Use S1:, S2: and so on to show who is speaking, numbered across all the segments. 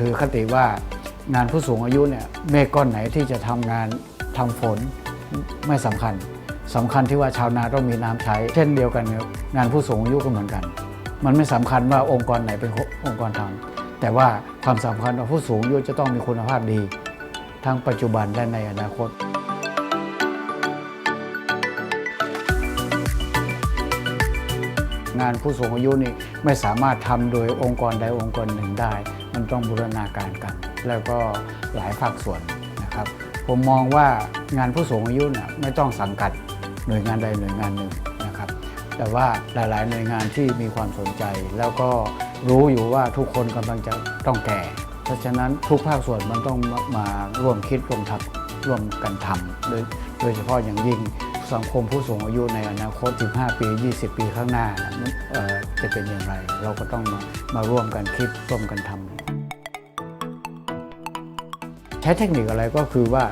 S1: ถือคติว่างานผู้สูงอายุเนี่ยเมฆก้อนไหนที่จะทำงานทำฝนไม่สำคัญสำคัญที่ว่าชาวนาต้องมีน้ำใช้ เช่นเดียวกันงานผู้สูงอายุก็เหมือนกัน มันไม่สำคัญว่าองค์กรไหนเป็นองค์กรทำแต่ว่าความสำคัญว่าผู้สูงอายุจะต้องมีคุณภาพดี ทั้งปัจจุบันและในอนาคต งานผู้สูงอายุนี่ไม่สามารถทำโดยองค์กรใดองค์กรหนึ่งได้ มันต้องบูรณาการกัน แล้วก็หลายภาคส่วนนะครับ ผมมองว่างานผู้สูงอายุเนี่ยไม่ต้องสังกัดหน่วยงานใดหน่วยงานหนึ่งนะครับ แต่ว่าหลาย ๆ หน่วยงานที่มีความสนใจ แล้วก็รู้อยู่ว่าทุกคนกำลังจะต้องแก่ เพราะฉะนั้นทุกภาคส่วนมันต้องมามาร่วมคิดร่วมทำร่วมกันทำโดยโดยเฉพาะอย่างยิ่ง สังคมผู้สูงอายุในอนาคต 15 ปี 20 ปีข้างหน้าจะเป็นอย่างไร เราก็ต้องมามาร่วมกันคิดร่วมกันทำใช้เทคนิคอะไรก็คือว่า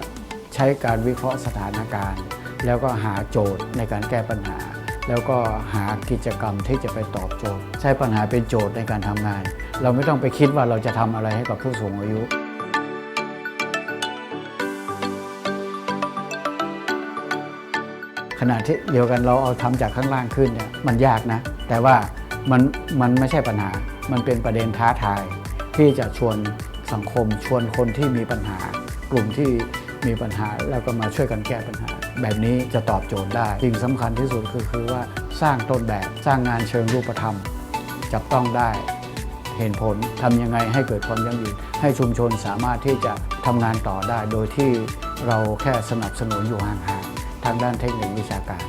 S1: ใช้การวิเคราะห์สถานการณ์ แล้วก็หาโจทย์ในการแก้ปัญหา แล้วก็หากิจกรรมที่จะไปตอบโจทย์ ใช้ปัญหาเป็นโจทย์ในการทำงาน เราไม่ต้องไปคิดว่าเราจะทำอะไรให้กับผู้สูงอายุ ขณะที่เดียวกันเราเอาทำจากข้างล่างขึ้นเนี่ยมันยากนะ แต่ว่ามันมันไม่ใช่ปัญหา มันเป็นประเด็นท้าทาย ที่จะชวนสังคม ชวนคนที่มีปัญหา กลุ่มที่มีปัญหาแล้วก็มาช่วยกันแก้ปัญหา แบบนี้จะตอบโจทย์ได้สิ่งสำคัญที่สุดคือคือว่าสร้างต้นแบบสร้างงานเชิงรูปธรรม จับต้องได้เห็นผลทำยังไงให้เกิดความยั่งยืนให้ชุมชนสามารถที่จะทำงานต่อได้ โดยที่เราแค่สนับสนุนอยู่ห่าง ทางด้านเทคนิควิชาการ